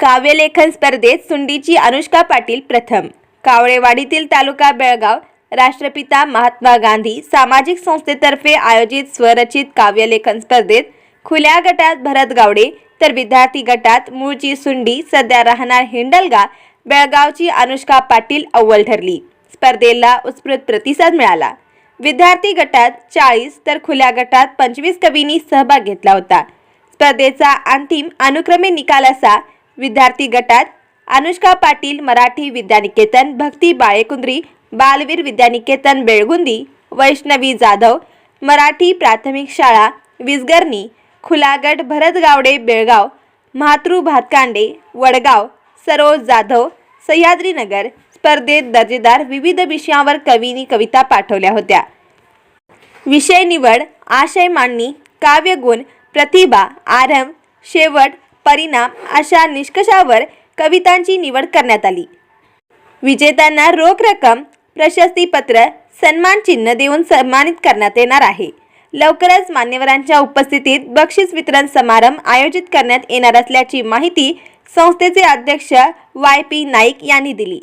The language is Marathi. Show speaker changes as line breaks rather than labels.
काव्यलेखन स्पर्धेत सुंडीची अनुष्का पाटील प्रथम. कावळेवाडीतील तालुका बेळगाव राष्ट्रपिता महात्मा गांधी सामाजिक संस्थेतर्फे आयोजित स्वरचित काव्यलेखन स्पर्धेत खुल्या गटात भरत गावडे तर विद्यार्थी गटात मूळची सुंडी सध्या राहणार हिंडलगा बेळगावची अनुष्का पाटील अव्वल ठरली. स्पर्धेला उत्स्फूर्त प्रतिसाद मिळाला. विद्यार्थी गटात चाळीस तर खुल्या गटात पंचवीस कवींनी सहभाग घेतला होता. स्पर्धेचा अंतिम अनुक्रमे निकाल असा विद्यार्थी गटात अनुष्का पाटील मराठी विद्यानिकेतन भक्ती बाळेकुंद्री बालवीर विद्यानिकेतन बेळगुंदी वैष्णवी जाधव मराठी प्राथमिक शाळा विजगरणी खुलागड भरत गावडे बेळगाव म्हातृ भातकांडे वडगाव सरोज जाधव सह्याद्रीनगर स्पर्धेत दर्जेदार विविध विषयांवर कवींनी कविता पाठवल्या होत्या. विषय निवड आशय मांडणी काव्यगुण प्रतिभा आरंभ शेवट परिणाम अशा निष्कषावर कवितांची निवड करण्यात आली. विजेत्यांना रोख रक्कम प्रशस्तीपत्र सन्मान चिन्ह देऊन सन्मानित करण्यात येणार आहे. लवकरच मान्यवरांच्या उपस्थितीत बक्षीस वितरण समारंभ आयोजित करण्यात येणार असल्याची माहिती संस्थेचे अध्यक्ष वाय पी नाईक यांनी दिली.